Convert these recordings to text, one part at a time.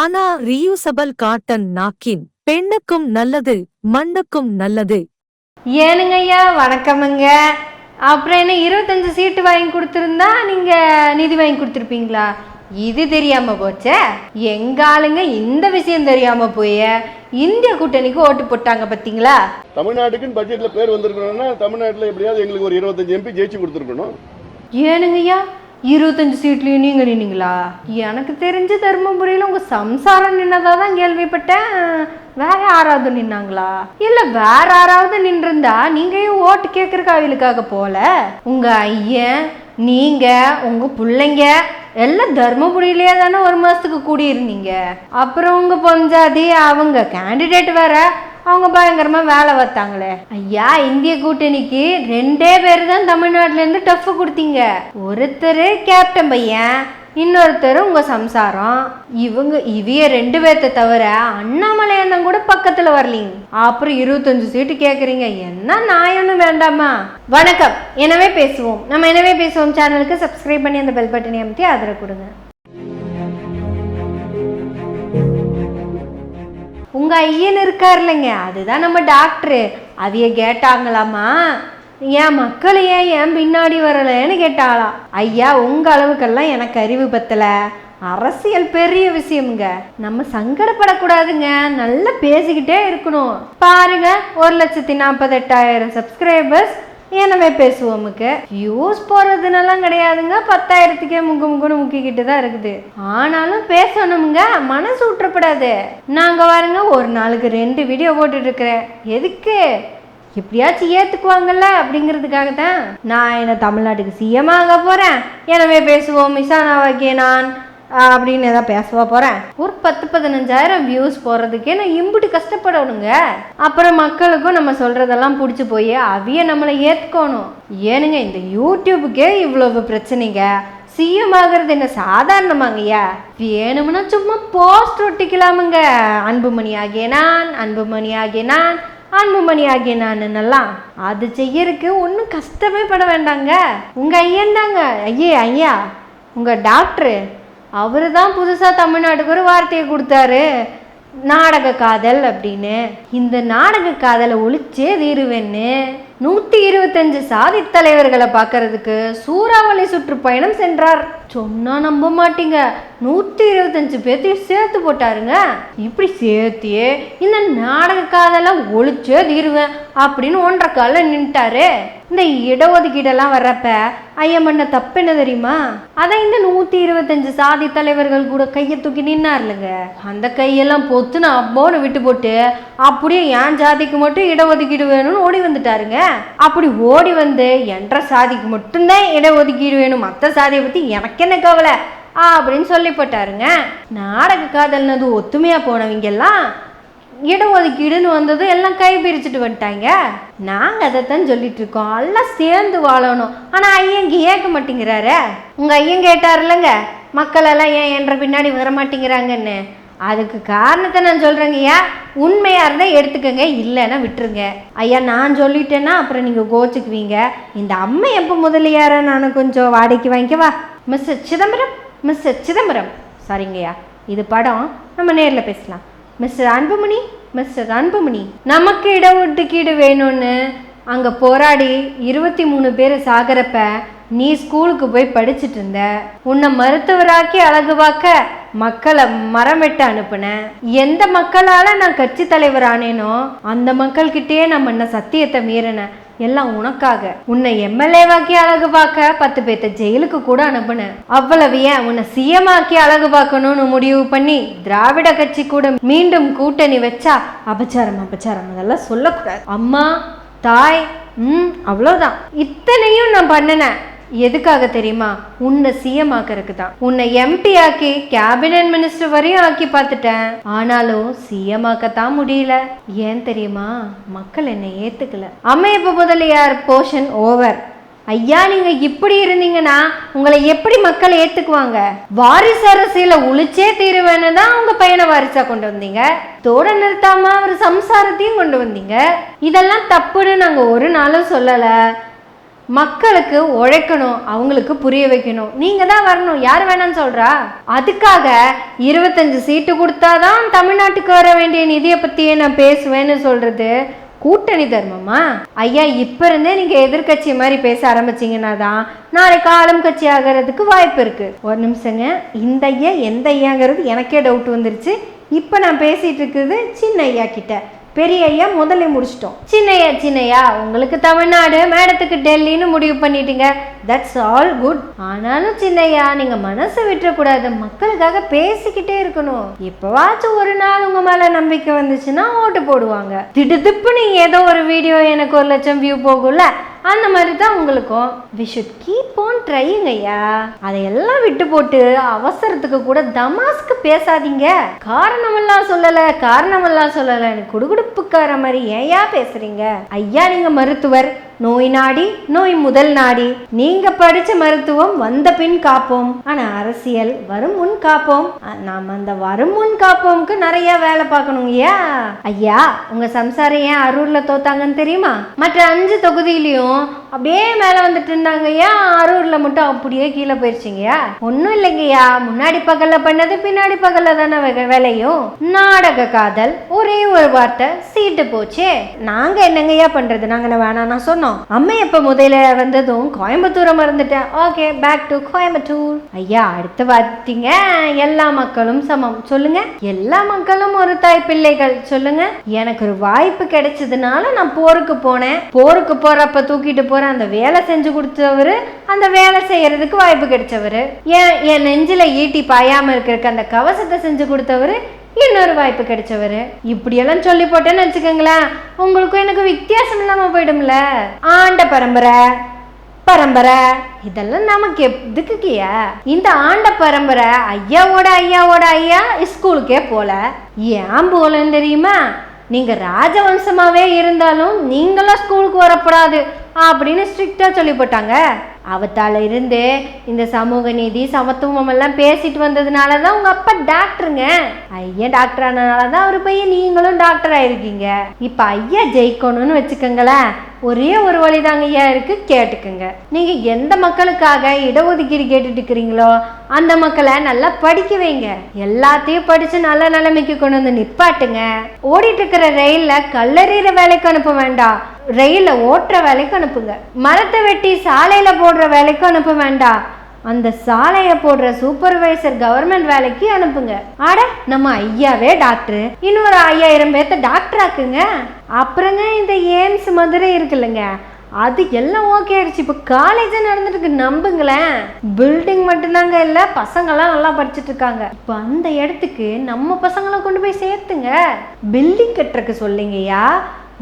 ஆனா reusable cotton நாக்கின் பெண்ணுக்கும் நல்லது மண்ணுக்கும் நல்லது. ஏனுங்க ஐயா வணக்கமுங்க. அப்புறம் என்ன இருபத்தஞ்சு சீட்டு வாங்கி கொடுத்துருந்தா நீங்க நிதி வாங்கி கொடுத்துருப்பீங்களா? இது தெரியாம போச்சே. எங்க ஆளுங்க இந்த விஷயம் தெரியாம போய். இந்திய கூட்டணிக்கு ஓட்டு போட்டாங்க பாத்தீங்களா? தமிழ்நாட்டுக்குன்னு பட்ஜெட்ல பேர் வந்திருக்கணும்னா தமிழ்நாட்டுல எப்படியாவது எங்களுக்கு ஒரு இருபத்தஞ்சு எம்பி ஜெயிச்சு கொடுத்துருக்கணும். ஏனுங்க ஐயா இருபத்தஞ்சு சீட்லேயும் நீங்க நின்னீங்களா? எனக்கு தெரிஞ்சு தருமபுரியில உங்க சம்சாரம் நின்னதா தான் கேள்விப்பட்டேன். வேற யாராவது நின்னாங்களா? இல்ல வேற யாராவது நின்றிருந்தா நீங்க ஓட்டு கேட்கறக்கு அவளுக்காக போல? உங்க ஐயன் நீங்க உங்க பிள்ளைங்க எல்லாம் தர்மபுரியிலேயே தானே ஒரு மாசத்துக்கு கூடியிருந்தீங்க. அப்புறம் உங்க பொஞ்சாதி அவங்க கேண்டிடேட் வேற அவங்க பயங்கரமா வேலை பார்த்தாங்களே. ஐயா இந்திய கூட்டணிக்கு ரெண்டே பேர் தான் தமிழ்நாட்டுல இருந்து டஃப் கொடுத்தீங்க. ஒருத்தர் கேப்டன் பையன் இன்னொருத்தர் உங்க சம்சாரம். இவங்க இவிய ரெண்டு பேர்த்த தவிர அண்ணாமலை அண்ணன் கூட பக்கத்துல வரலீங்க. அப்புறம் இருபத்தஞ்சு சீட்டு கேக்குறீங்க. என்ன நாயொன்னு வேண்டாமா? வணக்கம். எனவே பேசுவோம். நம்ம எனவே பேசுவோம். சேனலுக்கு சப்ஸ்கிரைப் பண்ணி அந்த பெல் பட்டனை அமைத்து ஆதரவு கொடுங்க. உங்கள் ஐயன் இருக்கார் இல்லைங்க அதுதான் நம்ம டாக்டரு. அதைய கேட்டாங்களாமா ஏன் மக்கள் ஏன் ஏன் பின்னாடி வரலன்னு கேட்டாங்களாம் ஐயா உங்கள் அளவுக்கெல்லாம் எனக்கு அறிவு பத்தலை. அரசியல் பெரிய விஷயம்ங்க. நம்ம சங்கடப்படக்கூடாதுங்க. நல்லா பேசிக்கிட்டே இருக்கணும். பாருங்க ஒரு லட்சத்தி நாற்பத்தெட்டாயிரம் சப்ஸ்கிரைபர்ஸ் எனவே பேசுவோமுக்கு யூஸ் போகிறதுனெல்லாம் கிடையாதுங்க. பத்தாயிரத்துக்கே முக்கு முக்குன்னு முக்கிக்கிட்டு தான் இருக்குது. ஆனாலும் பேசணுமுங்க. மனசு விட்டுறப்படாது நாங்கள் பாருங்க ஒரு நாளுக்கு ரெண்டு வீடியோ போட்டுட்ருக்குறேன் எதுக்கு? எப்படியாச்சும் ஏற்றுக்குவாங்கல்ல அப்படிங்கிறதுக்காக தான் நான் என்ன தமிழ்நாட்டுக்கு சிஎம் ஆக போகிறேன் எனவே பேசுவோம். மிசானா வாக்கிய நான். அப்படின்னு எதாவது பேசவா போகிறேன் ஒரு பத்து பதினஞ்சாயிரம் வியூஸ் போகிறதுக்கே நான் இம்புட்டு கஷ்டப்படணுங்க. அப்புறம் மக்களுக்கும் நம்ம சொல்கிறதெல்லாம் பிடிச்சி போய் அவிய நம்மளை ஏற்றுக்கணும் ஏனுங்க இந்த யூடியூபுக்கே இவ்வளவு பிரச்சனைங்க. சிஎம் ஆகிறது என்ன சாதாரணமாங்கய்யா? வேணும்னா சும்மா போஸ்ட் ஒட்டிக்கலாமுங்க. அன்புமணி ஆகிய நான் அன்புமணி ஆகிய நான் அன்புமணி ஆகிய நானுன்னெல்லாம் அது செய்யறதுக்கு ஒன்றும் கஷ்டமே பட வேண்டாங்க. உங்கள் ஐயன் தாங்க. ஐயே ஐயா உங்கள் டாக்டரு அவரு தான் புதுசாக தமிழ்நாட்டுக்கு ஒரு வார்த்தையை கொடுத்தாரு. நாடக காதல் அப்படின்னு. இந்த நாடக காதலை ஒழிச்சே தீருவேன்னு. நூற்றி இருபத்தஞ்சு சாதி தலைவர்களை பார்க்கறதுக்கு சூறாவளி சுற்றுப்பயணம் சென்றார். சொன்னா நம்ப மாட்டீங்க. நூற்றி இருபத்தஞ்சு பேர்த்தையும் சேர்த்து போட்டாருங்க. இப்படி சேர்த்தியே இந்த நாடக காதெல்லாம் ஒழிச்சே தீருவேன் அப்படின்னு ஒன்றரை காலில் நின்ட்டாரு. இந்த இடஒதுக்கீடெல்லாம் வர்றப்ப ஐயா பண்ண தப்பு என்ன தெரியுமா? அதான் இந்த நூற்றி இருபத்தஞ்சு சாதி தலைவர்கள் கூட கையை தூக்கி நின்னார்லங்க. அந்த கையெல்லாம் பொத்துன்னு அப்போன்னு விட்டு போட்டு அப்படியே என் ஜாதிக்கு மட்டும் இடஒதுக்கீடு வேணும்னு ஓடி வந்துட்டாருங்க. அப்படி ஓடி வந்து என்ற சாதிக்கு மட்டும்தான் இடஒதுக்கீடு வேணும் மற்ற சாதியை பற்றி எனக்கு என்ன கவலை? அப்படின்னு சொல்லி போட்டாருங்க நாடக காதல்னது ஒத்துமையாக போனவங்க எல்லாம் இடஒதுக்கீடுன்னு வந்தது எல்லாம் கை பிரிச்சுட்டு வந்துட்டாங்க. நாங்கள் அதைத்தான் சொல்லிட்டு இருக்கோம் எல்லாம் சேர்ந்து வாழணும். ஆனால் ஐயன் கேட்க மாட்டேங்கிறாரே. உங்கள் ஐயன் கேட்டார் இல்லைங்க மக்கள் எல்லாம் ஏன் என்ற பின்னாடி வர மாட்டேங்கிறாங்கன்னு. அதுக்கு காரணத்தை நான் சொல்கிறேங்க ஐயா. உண்மையாக இருந்தால் எடுத்துக்கங்க இல்லைன்னா விட்டுருங்க. ஐயா நான் சொல்லிட்டேன்னா அப்புறம் நீங்கள் கோச்சுக்குவீங்க. இந்த அம்மை எப்போ முதலியார நான் கொஞ்சம் வாடகைக்கு வாங்கிக்கவா மிஸ்டர் சிதம்பரம் மிஸ்டர் சிதம்பரம். சரிங்கய்யா இது படம். நம்ம நேரில் பேசலாம். Mister Anbumani mister Anbumani. நமக்கு இடஒதுக்கீடு வேணும்னு அங்கே போராடி இருபத்தி மூணு பேர் சாகிறப்ப நீ ஸ்கூலுக்கு போய் படிச்சுட்டு இருந்த. உன்னை மருத்துவராக்கி அழகு பார்க்க மக்களை மரமிட்டு அனுப்புனேன் எந்த மக்களால நான் கட்சி தலைவர் ஆனேனோ அந்த மக்கள்கிட்டயே நான் பண்ண சத்தியத்தை மீறினேன் எல்லாம் உனக்காக. உன்னை எம்எல்ஏவாக்கி அழகு பார்க்க பத்து பேத்த ஜெயிலுக்கு கூட அனுப்புனேன் அவ்வளவு ஏன் உன்னை சிஎம் ஆக்கி அழகு பார்க்கணும்னு முடிவு பண்ணி திராவிட கட்சி கூட மீண்டும் கூட்டணி வச்சா அபச்சாரம் அபச்சாரம் அதெல்லாம் சொல்லக்கூடாது. அம்மா தாய் ம் அவ்வளோதான் இத்தனையும் நான் பண்ணினேன். எதுக்காக தெரியுமா? உன்னை சிஎம் ஆக்கறதுக்கு தான் உன்னை எம்பி ஆக்கி கேபினட் மினிஸ்டர் வரையும் ஆக்கி பார்த்துட்டேன். ஆனாலும் சிஎம் ஆக்கத்தான் முடியல. ஏன் தெரியுமா? மக்கள் என்னை ஏத்துக்கல. அமையப்ப முதலியார் போர்ஷன் ஓவர் ஐயா நீங்க இப்படி இருந்தீங்கன்னா உங்களை எப்படி மக்கள் ஏத்துக்குவாங்க? வாரிசு அரசியல உழிச்சே தீருவேன்னு தான் உங்க பையனை வாரிசா கொண்டு வந்தீங்க. தோட நிறுத்தாம ஒரு சம்சாரத்தையும் கொண்டு வந்தீங்க. இதெல்லாம் தப்புன்னு நாங்க ஒரு நாளும் சொல்லல. மக்களுக்கு உழைக்கணும் அவங்களுக்கு புரிய வைக்கணும். நீங்க தான் வரணும். யார் வேணாம்னு சொல்றா? அதுக்காக இருபத்தஞ்சு சீட்டு கொடுத்தாதான் தமிழ்நாட்டுக்கு வர வேண்டிய நிதியை பத்தியே நான் பேசுவேன்னு சொல்றது கூட்டணி தர்மமா? ஐயா இப்ப இருந்தே நீங்க எதிர்க்கட்சி மாதிரி பேச ஆரம்பிச்சீங்கன்னா தான் நாளைக்கு ஆளும் கட்சி ஆகிறதுக்கு வாய்ப்பு இருக்கு. ஒரு நிமிஷங்க. இந்த ஐயா எந்த ஐயாங்கிறது எனக்கே டவுட் வந்துருச்சு. இப்போ நான் பேசிட்டு இருக்குது சின்ன ஐயா கிட்ட. பெரிய ஐயா முதல்ல முடிச்சிட்டோம். சின்னையா சின்னையா உங்களுக்கு தமிழ்நாடு மேடத்துக்கு டெல்லின்னு முடிவு பண்ணிட்டீங்க. தட்ஸ் ஆல் குட் ஆனாலும் சின்னையா நீங்க மனசை விட்டுறக்கூடாது. மக்களுக்காக பேசிக்கிட்டே இருக்கணும். எப்பவாச்சும் ஒரு நாள் உங்க மேல நம்பிக்கை வந்துச்சுன்னா ஓட்டு போடுவாங்க. திடுதிப்பு ஏதோ ஒரு வீடியோ எனக்கு ஒரு லட்சம் வியூ போகும்ல? அந்த மாதிரி தான் உங்களுக்கும். We should keep on trying ஐயா. அதையெல்லாம் விட்டு போட்டு அவசரத்துக்கு கூட தமாஸ்க்கு பேசாதீங்க. காரணமெல்லாம் சொல்லலை காரணமெல்லாம் சொல்லலை எனக்கு குடுகுடுப்புக்கார மாதிரி ஏயா பேசுறீங்க? ஐயா நீங்க மருத்துவர். நோய் நாடி நோய் முதல் நாடி. நீங்க படிச்ச மருத்துவம் வந்த பின் காப்போம். ஆனா அரசியல் வரும் முன் காப்போம். நாம அந்த வரும் முன் காப்போம்க்கு நிறைய வேலை பார்க்கணும் ஐயா. ஐயா உங்க சம்சாரம் ஏன் அரூர்ல தோத்தாங்கன்னு தெரியுமா? மற்ற அஞ்சு தொகுதியிலையும் அப்படியே மேல வந்துட்டு இருந்தாங்க ஐயா. அரூர்ல மட்டும் அப்படியே கீழே போயிருச்சிங்கய்யா ஒன்றும் இல்லைங்கய்யா முன்னாடி பகல்ல பண்ணது பின்னாடி பகல்ல தானே வேலையும். நாடக காதல் ஒரே ஒரு வார்த்தை சீட்டு போச்சே. நாங்க என்னங்கய்யா பண்றது? நாங்க வேணாம் வேணாம்னா சொன்னோம். அம்மா எப்ப முதல்ல வந்ததும் கோயம்புத்தூரை மறந்துட்டேன். ஓகே பேக் டு கோயம்புத்தூர் ஐயா அடுத்து பார்த்தீங்க எல்லா மக்களும் சமம். சொல்லுங்க. எல்லா மக்களும் ஒரு தாய் பிள்ளைகள். சொல்லுங்க. எனக்கு ஒரு வாய்ப்பு கிடைச்சதுனால நான் போருக்கு போனேன். போருக்கு போறப்ப தூக்கிட்டு போற அந்த வேலை செஞ்சு கொடுத்தவரு அந்த வேலை செய்யறதுக்கு வாய்ப்பு கிடைச்சவரு. ஏன் என் நெஞ்சில ஈட்டி பாயாம இருக்கிறக்கு அந்த கவசத்தை செஞ்சு கொடுத்தவரு இன்னொரு வாய்ப்பு கிடைச்சவர். இப்படியெல்லாம் சொல்லி போட்டேன்னு வச்சுக்கோங்களேன். உங்களுக்கும் எனக்கு வித்தியாசம் இல்லாம போயிடும்ல. ஆண்ட பரம்பரை பரம்பரை இதெல்லாம் நமக்கு எதுக்குக்கியா? இந்த ஆண்ட பரம்பரை ஐயாவோட ஐயாவோட ஐயா ஸ்கூலுக்கே போல. ஏன் போலன்னு தெரியுமா? நீங்க ராஜவம்சமாவே இருந்தாலும் நீங்களாம் ஸ்கூலுக்கு வரக்கூடாது அப்படின்னு ஸ்ட்ரிக்டா சொல்லி போட்டாங்க. அவத்தால இருந்து இந்த சமூக நீதி சமத்துவம் எல்லாம் பேசிட்டு வந்ததுனால தான் உங்க அப்பா டாக்டருங்க. ஐயா டாக்டர் ஆனதுனால தான் அவர் பையன் நீங்களும் டாக்டர் ஆயிருக்கீங்க இப்ப ஐயா ஜெயிக்கணும்னு வச்சுக்கோங்களேன். ஒரே ஒரு வழிதாங்க ஐயா இருக்கு கேட்டுக்குங்க. நீங்கள் எந்த மக்களுக்காக இடஒதுக்கீடு கேட்டுட்டு இருக்கிறீங்களோ அந்த மக்களை நல்லா படிக்க வைங்க. எல்லாத்தையும் படித்து நல்ல நிலைமைக்கு கொண்டு வந்து நிப்பாட்டுங்க. ஓடிட்டு இருக்கிற ரயிலில் கல்லறிகிற வேலைக்கு அனுப்ப வேண்டாம். ரயிலில் ஓட்டுற வேலைக்கு அனுப்புங்க. மரத்தை வெட்டி சாலையில் போடுற வேலைக்கு அனுப்ப வேண்டாம். அந்த சாலையை போடுற சூப்பர்வைசர் கவர்மெண்ட் வேலைக்கு அனுப்புங்க. ஆட நம்ம ஐயாவே டாக்டரு இன்னொரு ஐயாயிரம் பேர்த்த டாக்டர் ஆக்குங்க. அப்புறங்க இந்த எய்ம்ஸ் மதுரை இருக்குல்லங்க. அது எல்லாம் ஓகே ஆயிடுச்சு. இப்போ காலேஜே நடந்துட்டு நம்புங்களேன். பில்டிங் மட்டும்தாங்க இல்லை பசங்கெல்லாம் நல்லா படிச்சுட்டு இருக்காங்க. இப்போ அந்த இடத்துக்கு நம்ம பசங்களை கொண்டு போய் சேர்த்துங்க. பில்டிங் கட்டுறக்கு சொல்லிங்கய்யா.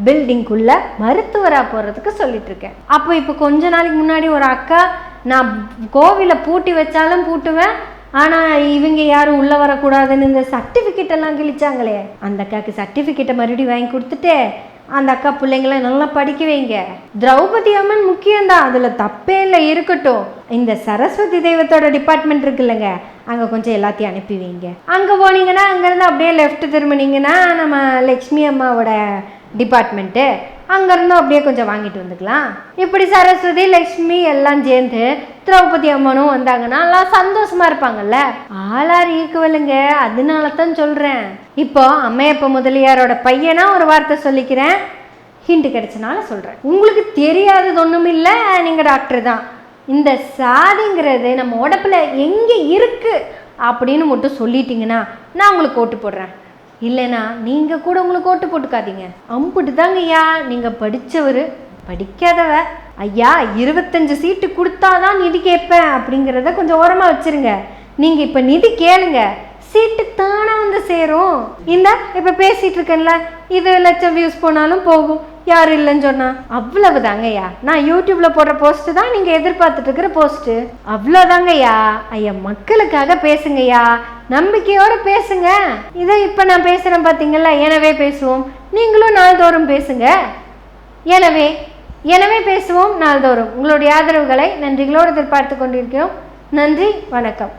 பில்டிங்குள்ள மருத்துவரா போறதுக்கு சொல்லிட்டு இருக்கேன் அப்போ இப்போ கொஞ்ச நாளைக்கு முன்னாடி ஒரு அக்கா நான் கோவிலை பூட்டி வச்சாலும் பூட்டுவேன். ஆனால் இவங்க யாரும் உள்ளே வரக்கூடாதுன்னு இந்த சர்டிஃபிகேட் எல்லாம் கிழிச்சாங்களே. அந்த அக்காவுக்கு சர்டிஃபிகேட்டை மறுபடியும் வாங்கி கொடுத்துட்டு அந்த அக்கா பிள்ளைங்களை நல்லா படிக்க வைங்க. திரௌபதி அம்மன் முக்கியம்தான். அதில் தப்பே இல்லை இருக்கட்டும். இந்த சரஸ்வதி தெய்வத்தோட டிபார்ட்மெண்ட் இருக்குல்லங்க அங்கே கொஞ்சம் எல்லாத்தையும் அனுப்பி வைங்க. அங்கே போனீங்கன்னா அங்கேருந்து அப்படியே லெஃப்ட் திரும்பினீங்கன்னா நம்ம லக்ஷ்மி அம்மாவோட டிபார்ட்மெண்ட்டு அங்கேருந்து அப்படியே கொஞ்சம் வாங்கிட்டு வந்துக்கலாம். இப்படி சரஸ்வதி லக்ஷ்மி எல்லாம் சேர்ந்து திரௌபதி அம்மனும் வந்தாங்கன்னா எல்லாம் சந்தோஷமா இருப்பாங்கல்ல? ஆளார் ஈக்குவலுங்க. அதனால தான் சொல்கிறேன் இப்போ அம்மையப்ப முதலியாரோட பையனா ஒரு வார்த்தை சொல்லிக்கிறேன். ஹிண்ட் கிடைச்சனால சொல்கிறேன் உங்களுக்கு தெரியாதது ஒன்றும் இல்லை. நீங்கள் டாக்டர் தான். இந்த சாதிங்கிறது நம்ம உடம்புல எங்கே இருக்குது அப்படின்னு மட்டும் சொல்லிட்டீங்கன்னா நான் உங்களுக்கு ஓட்டு போடுறேன். இல்லைனா நீங்கள் கூட உங்களுக்கு ஓட்டு போட்டுக்காதீங்க. அம்புட்டு தாங்க ஐயா. நீங்கள் படித்தவர் படிக்காதவ. ஐயா இருபத்தஞ்சு சீட்டு கொடுத்தாதான் நிதி கேட்பேன் அப்படிங்கிறத கொஞ்சம் ஓரமாக வச்சிருங்க. நீங்கள் இப்போ நிதி கேளுங்க. சீட்டு தானாக வந்து சேரும். இந்த இப்போ பேசிகிட்டு இருக்கேன்ல இது லட்சம் வியூஸ் போனாலும் போகும். யார் இல்லைன்னு சொன்னா அவ்வளவு தாங்கய்யா நான் யூடியூப்ல போடுற போஸ்ட் தான் நீங்க எதிர்பார்த்துட்டு இருக்கிற போஸ்ட் அவ்வளோதாங்கய்யா ஐயா மக்களுக்காக பேசுங்கய்யா. நம்பிக்கையோட பேசுங்க. இதை இப்போ நான் பேசுறேன் பாத்தீங்களா எனவே பேசுவோம். நீங்களும் நாள்தோறும் பேசுங்க. எனவே எனவே பேசுவோம் நாள்தோறும். உங்களுடைய ஆதரவுகளை நன்றிகளோடு எதிர்பார்த்து கொண்டிருக்கிறோம். நன்றி வணக்கம்.